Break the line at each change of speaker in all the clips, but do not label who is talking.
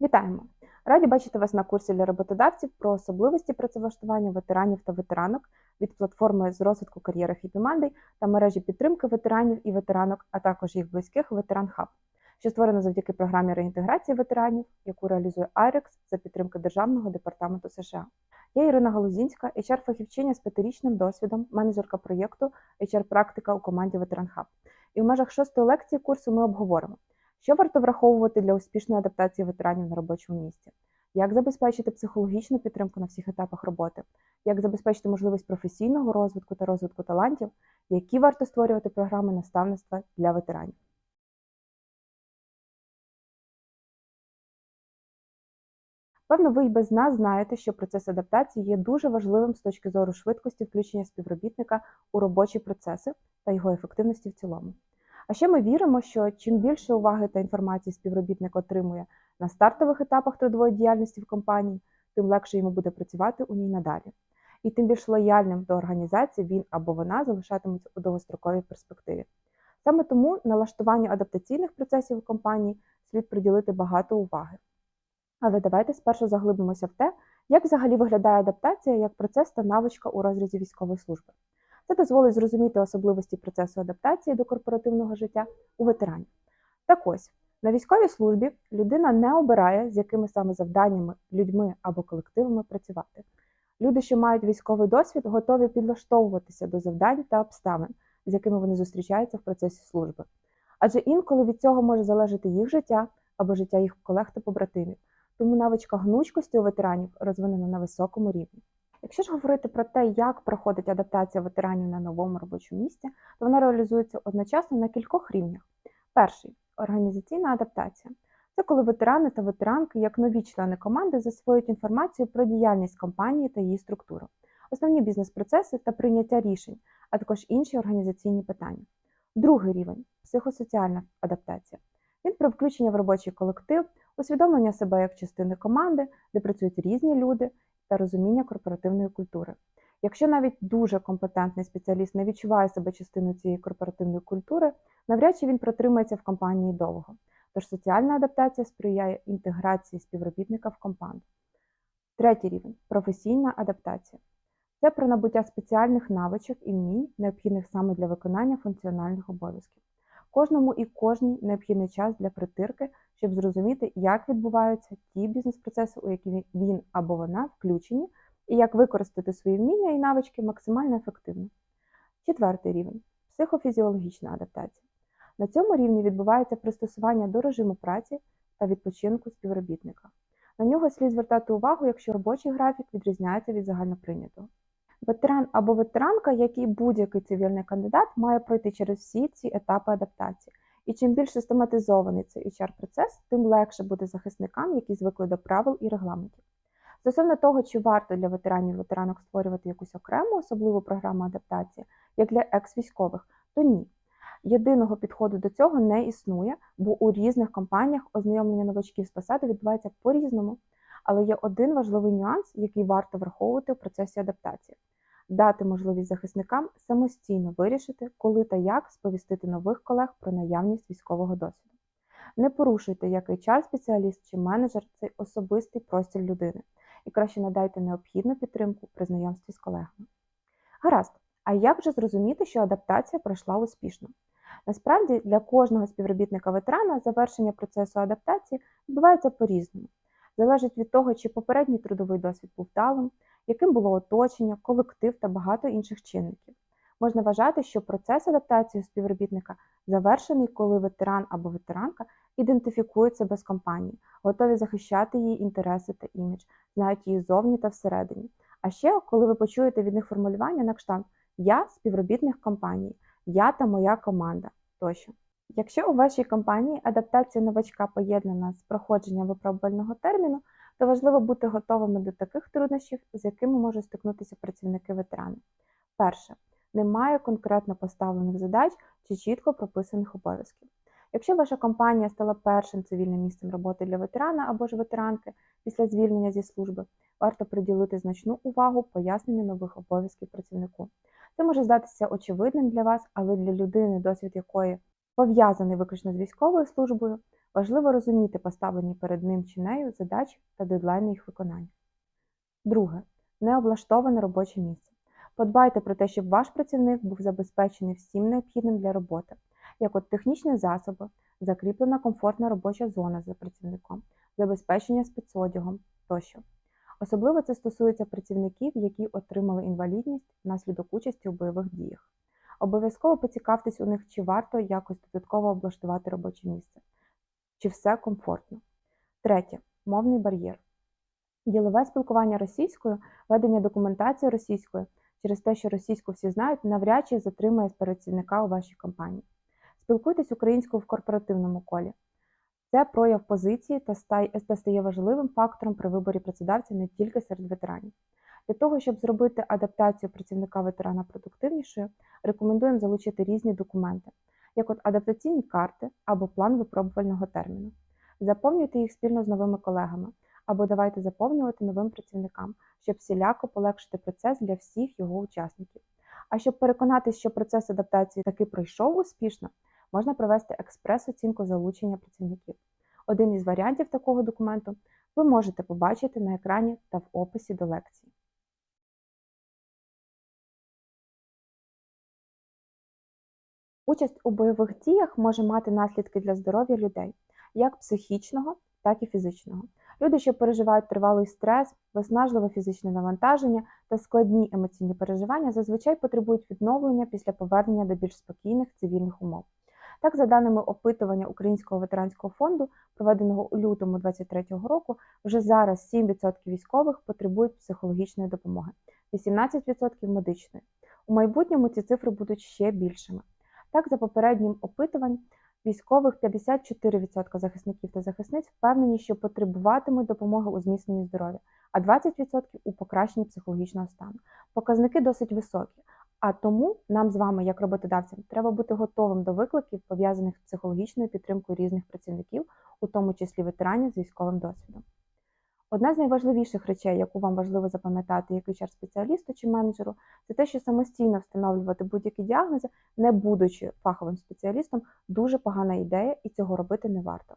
Вітаємо! Раді бачити вас на курсі для роботодавців про особливості працевлаштування ветеранів та ветеранок від платформи з розвитку кар'єри Monday та мережі підтримки ветеранів і ветеранок, а також їх близьких Ветеран Хаб, що створено завдяки програмі реінтеграції ветеранів, яку реалізує IREX за підтримки Державного департаменту США. Я Ірина Галузінська, HR-фахівчиня з п'ятирічним досвідом, менеджерка проєкту HR-практика у команді Ветеран Хаб. І в межах шостої лекції курсу ми обговоримо. Що варто враховувати для успішної адаптації ветеранів на робочому місці? Як забезпечити психологічну підтримку на всіх етапах роботи? Як забезпечити можливість професійного розвитку та розвитку талантів? Які варто створювати програми наставництва для ветеранів? Певно, ви й без нас знаєте, що процес адаптації є дуже важливим з точки зору швидкості включення співробітника у робочі процеси та його ефективності в цілому. А ще ми віримо, що чим більше уваги та інформації співробітник отримує на стартових етапах трудової діяльності в компанії, тим легше йому буде працювати у ній надалі. І тим більш лояльним до організації він або вона залишатимуться у довгостроковій перспективі. Саме тому налаштуванню адаптаційних процесів у компанії слід приділити багато уваги. Але давайте спершу заглибимося в те, як взагалі виглядає адаптація як процес та навичка у розрізі військової служби. Це дозволить зрозуміти особливості процесу адаптації до корпоративного життя у ветеранів. Так ось, на військовій службі людина не обирає, з якими саме завданнями, людьми або колективами працювати. Люди, що мають військовий досвід, готові підлаштовуватися до завдань та обставин, з якими вони зустрічаються в процесі служби. Адже інколи від цього може залежати їх життя або життя їх колег та побратимів. Тому навичка гнучкості у ветеранів розвинена на високому рівні. Якщо ж говорити про те, як проходить адаптація ветеранів на новому робочому місці, то вона реалізується одночасно на кількох рівнях. Перший організаційна адаптація. Це коли ветерани та ветеранки, як нові члени команди, засвоюють інформацію про діяльність компанії та її структуру, основні бізнес-процеси та прийняття рішень, а також інші організаційні питання. Другий рівень психосоціальна адаптація. Він про включення в робочий колектив, усвідомлення себе як частини команди, де працюють різні люди та розуміння корпоративної культури. Якщо навіть дуже компетентний спеціаліст не відчуває себе частиною цієї корпоративної культури, навряд чи він протримається в компанії довго. Тож соціальна адаптація сприяє інтеграції співробітника в команду. Третій рівень професійна адаптація. Це про набуття спеціальних навичок і вмінь, необхідних саме для виконання функціональних обов'язків. Кожному і кожній необхідний час для притирки, щоб зрозуміти, як відбуваються ті бізнес-процеси, у які він або вона включені, і як використати свої вміння і навички максимально ефективно. Четвертий рівень психофізіологічна адаптація. На цьому рівні відбувається пристосування до режиму праці та відпочинку співробітника. На нього слід звертати увагу, якщо робочий графік відрізняється від загальноприйнятого. Ветеран або ветеранка, як і будь-який цивільний кандидат, має пройти через всі ці етапи адаптації. І чим більш систематизований цей HR-процес, тим легше буде захисникам, які звикли до правил і регламентів. Стосовно того, чи варто для ветеранів і ветеранок створювати якусь окрему особливу програму адаптації, як для екс-військових, то ні. Єдиного підходу до цього не існує, бо у різних компаніях ознайомлення новачків з посади відбувається по-різному. Але є один важливий нюанс, який варто враховувати у процесі адаптації дати можливість захисникам самостійно вирішити, коли та як сповістити нових колег про наявність військового досвіду. Не порушуйте як HR-спеціаліст чи менеджер цей особистий простір людини і краще надайте необхідну підтримку при знайомстві з колегами. Гаразд, а як же зрозуміти, що адаптація пройшла успішно? Насправді, для кожного співробітника ветерана завершення процесу адаптації відбувається по-різному. Залежить від того, чи попередній трудовий досвід був вдалим, яким було оточення, колектив та багато інших чинників. Можна вважати, що процес адаптації співробітника завершений, коли ветеран або ветеранка ідентифікують себе з компанією, готові захищати її інтереси та імідж, знають її зовні та всередині. А ще, коли ви почуєте від них формулювання на кшталт Я співробітник компанії, я та моя команда тощо. Якщо у вашій компанії адаптація новачка поєднана з проходженням випробувального терміну, то важливо бути готовими до таких труднощів, з якими можуть стикнутися працівники ветерани. Перше, немає конкретно поставлених задач чи чітко прописаних обов'язків. Якщо ваша компанія стала першим цивільним місцем роботи для ветерана або ж ветеранки після звільнення зі служби, варто приділити значну увагу поясненню нових обов'язків працівнику. Це може здатися очевидним для вас, але для людини, досвід якої пов'язаний виключно з військовою службою, важливо розуміти поставлені перед ним чи нею задачі та дедлайни їх виконання. Друге необлаштоване робоче місце. Подбайте про те, щоб ваш працівник був забезпечений всім необхідним для роботи, як от технічні засоби, закріплена комфортна робоча зона за працівником, забезпечення спецодягом тощо. Особливо це стосується працівників, які отримали інвалідність внаслідок участі у бойових діях. Обов'язково поцікавтесь у них, чи варто якось додатково облаштувати робоче місце, чи все комфортно. Третє мовний бар'єр. Ділове спілкування російською, ведення документації російською через те, що російську всі знають, навряд чи затримує працівника у вашій компанії. Спілкуйтесь українською в корпоративному колі. Це прояв позиції та стає важливим фактором при виборі працедавця не тільки серед ветеранів. Для того, щоб зробити адаптацію працівника ветерана продуктивнішою, рекомендуємо залучити різні документи, як от адаптаційні карти або план випробувального терміну. Заповнюйте їх спільно з новими колегами або давайте заповнювати новим працівникам, щоб всіляко полегшити процес для всіх його учасників. А щоб переконатися, що процес адаптації таки пройшов успішно, можна провести експрес-оцінку залучення працівників. Один із варіантів такого документу ви можете побачити на екрані та в описі до лекції. Участь у бойових діях може мати наслідки для здоров'я людей, як психічного, так і фізичного. Люди, що переживають тривалий стрес, виснажливе фізичне навантаження та складні емоційні переживання, зазвичай потребують відновлення після повернення до більш спокійних цивільних умов. Так, за даними опитування Українського ветеранського фонду, проведеного у лютому 2023 року, вже зараз 7% військових потребують психологічної допомоги, 18% медичної. У майбутньому ці цифри будуть ще більшими. Так, за попереднім опитуванням, військових 54% захисників та захисниць впевнені, що потребуватимуть допомоги у зміцненні здоров'я, а 20% у покращенні психологічного стану. Показники досить високі. А тому нам з вами, як роботодавцям, треба бути готовим до викликів, пов'язаних з психологічною підтримкою різних працівників, у тому числі ветеранів з військовим досвідом. Одна з найважливіших речей, яку вам важливо запам'ятати як HR-спеціалісту чи менеджеру, це те, що самостійно встановлювати будь-які діагнози, не будучи фаховим спеціалістом, дуже погана ідея і цього робити не варто.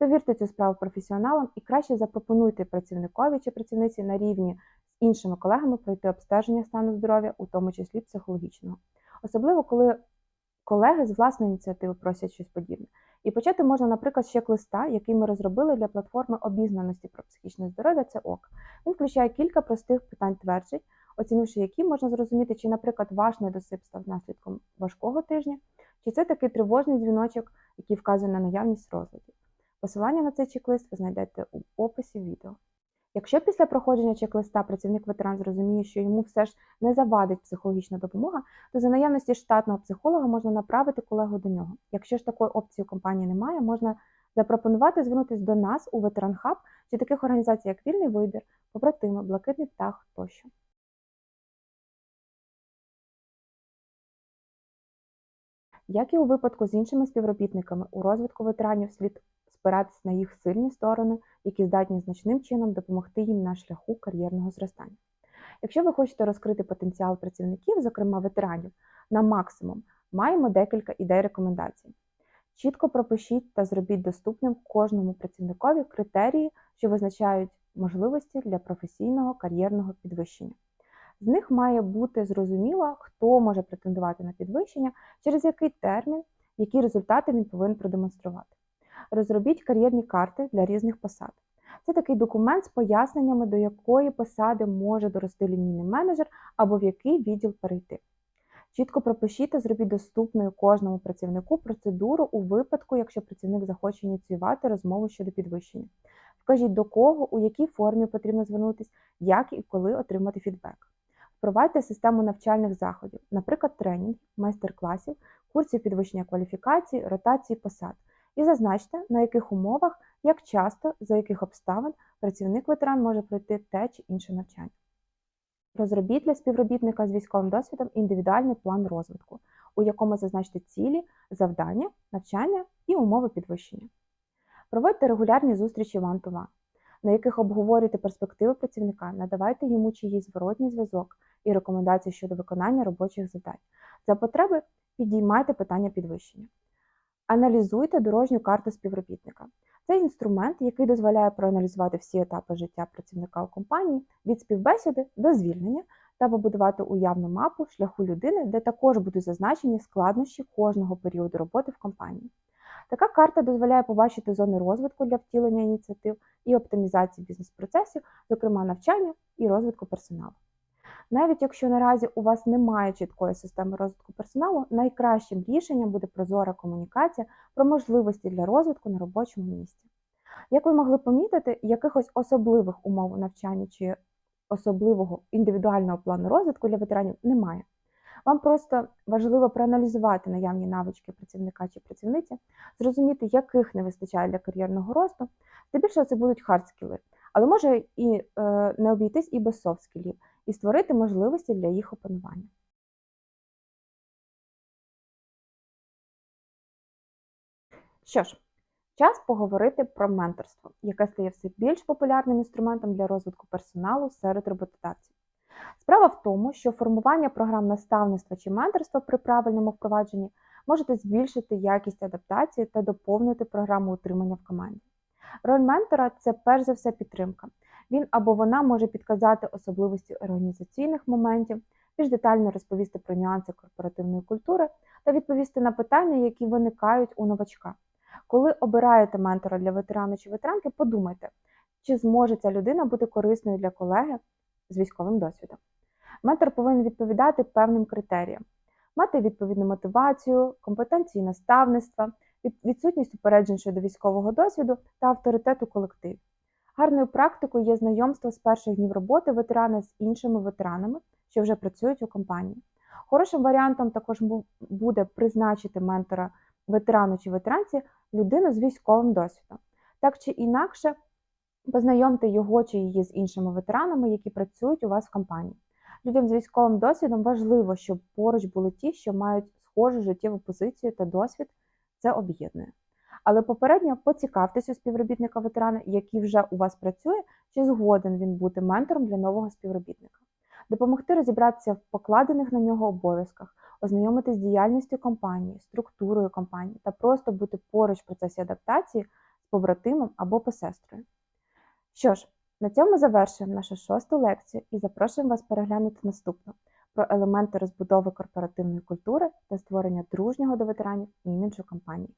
Довірте цю справу професіоналам і краще запропонуйте працівникові чи працівниці на рівні з іншими колегами пройти обстеження стану здоров'я, у тому числі психологічного. Особливо, коли колеги з власної ініціативи просять щось подібне. І почати можна, наприклад, з чек-листа, який ми розробили для платформи обізнаності про психічне здоров'я, це ок. Він включає кілька простих питань тверджень, оцінивши які можна зрозуміти, чи, наприклад, ваш недосип став наслідком важкого тижня, чи це такий тривожний дзвіночок, який вказує на наявність розладів. Посилання на цей чек-лист ви знайдете у описі відео. Якщо після проходження чек-листа працівник ветеран зрозуміє, що йому все ж не завадить психологічна допомога, то за наявності штатного психолога можна направити колегу до нього. Якщо ж такої опції у компанії немає, можна запропонувати звернутися до нас у Ветеран Хаб чи таких організацій, як Вільний вибір, побратими, Блакитний птах тощо. Як і у випадку з іншими співробітниками, у розвитку ветеранів слід спиратись на їх сильні сторони, які здатні значним чином допомогти їм на шляху кар'єрного зростання. Якщо ви хочете розкрити потенціал працівників, зокрема ветеранів, на максимум, маємо декілька ідей рекомендацій. Чітко пропишіть та зробіть доступним кожному працівникові критерії, що визначають можливості для професійного кар'єрного підвищення. З них має бути зрозуміло, хто може претендувати на підвищення, через який термін, які результати він повинен продемонструвати. Розробіть кар'єрні карти для різних посад. Це такий документ з поясненнями, до якої посади може дорости лінійний менеджер або в який відділ перейти. Чітко пропишіть та зробіть доступною кожному працівнику процедуру у випадку, якщо працівник захоче ініціювати розмову щодо підвищення. Вкажіть, до кого, у якій формі потрібно звернутися, як і коли отримати фідбек. Впровадьте систему навчальних заходів, наприклад, тренінгів, майстер-класів, курсів підвищення кваліфікації, ротації посад і зазначте, на яких умовах, як часто, за яких обставин працівник ветеран може пройти те чи інше навчання. Розробіть для співробітника з військовим досвідом індивідуальний план розвитку, у якому зазначте цілі, завдання, навчання і умови підвищення. Проводьте регулярні зустрічі one-to-one, на яких обговорюєте перспективи працівника, надавайте йому чиїсь зворотній зв'язок і рекомендації щодо виконання робочих завдань. За потреби підіймайте питання підвищення. Аналізуйте дорожню карту співробітника. Це інструмент, який дозволяє проаналізувати всі етапи життя працівника у компанії від співбесіди до звільнення та побудувати уявну мапу шляху людини, де також будуть зазначені складнощі кожного періоду роботи в компанії. Така карта дозволяє побачити зони розвитку для втілення ініціатив і оптимізації бізнес-процесів, зокрема навчання і розвитку персоналу. Навіть якщо наразі у вас немає чіткої системи розвитку персоналу, найкращим рішенням буде прозора комунікація про можливості для розвитку на робочому місці. Як ви могли помітити, якихось особливих умов навчання чи особливого індивідуального плану розвитку для ветеранів немає. Вам просто важливо проаналізувати наявні навички працівника чи працівниці, зрозуміти, яких не вистачає для кар'єрного росту. Здебільшого це будуть хардскіли, але може і е, не обійтись і без софт-скілів, і створити можливості для їх опанування. Що ж, час поговорити про менторство, яке стає все більш популярним інструментом для розвитку персоналу серед роботодавців. Справа в тому, що формування програм наставництва чи менторства при правильному впровадженні можете збільшити якість адаптації та доповнити програму утримання в команді. Роль ментора це перш за все підтримка. Він або вона може підказати особливості організаційних моментів, більш детально розповісти про нюанси корпоративної культури та відповісти на питання, які виникають у новачка. Коли обираєте ментора для ветерана чи ветеранки, подумайте, чи зможе ця людина бути корисною для колеги з військовим досвідом. Ментор повинен відповідати певним критеріям, мати відповідну мотивацію, компетенції наставництва, відсутність упереджень щодо військового досвіду та авторитету колективі. Гарною практикою є знайомство з перших днів роботи ветерана з іншими ветеранами, що вже працюють у компанії. Хорошим варіантом також буде призначити ментора ветерану чи ветеранці людину з військовим досвідом. Так чи інакше, познайомте його чи її з іншими ветеранами, які працюють у вас в компанії. Людям з військовим досвідом важливо, щоб поруч були ті, що мають схожу життєву позицію та досвід, це об'єднує. Але попередньо поцікавтесь у співробітника ветерана, який вже у вас працює, чи згоден він бути ментором для нового співробітника, допомогти розібратися в покладених на нього обов'язках, ознайомитись з діяльністю компанії, структурою компанії та просто бути поруч в процесі адаптації з побратимом або посестрою. Що ж, на цьому завершуємо нашу шосту лекцію і запрошуємо вас переглянути наступну про елементи розбудови корпоративної культури та створення дружнього до ветеранів іміджу компанії.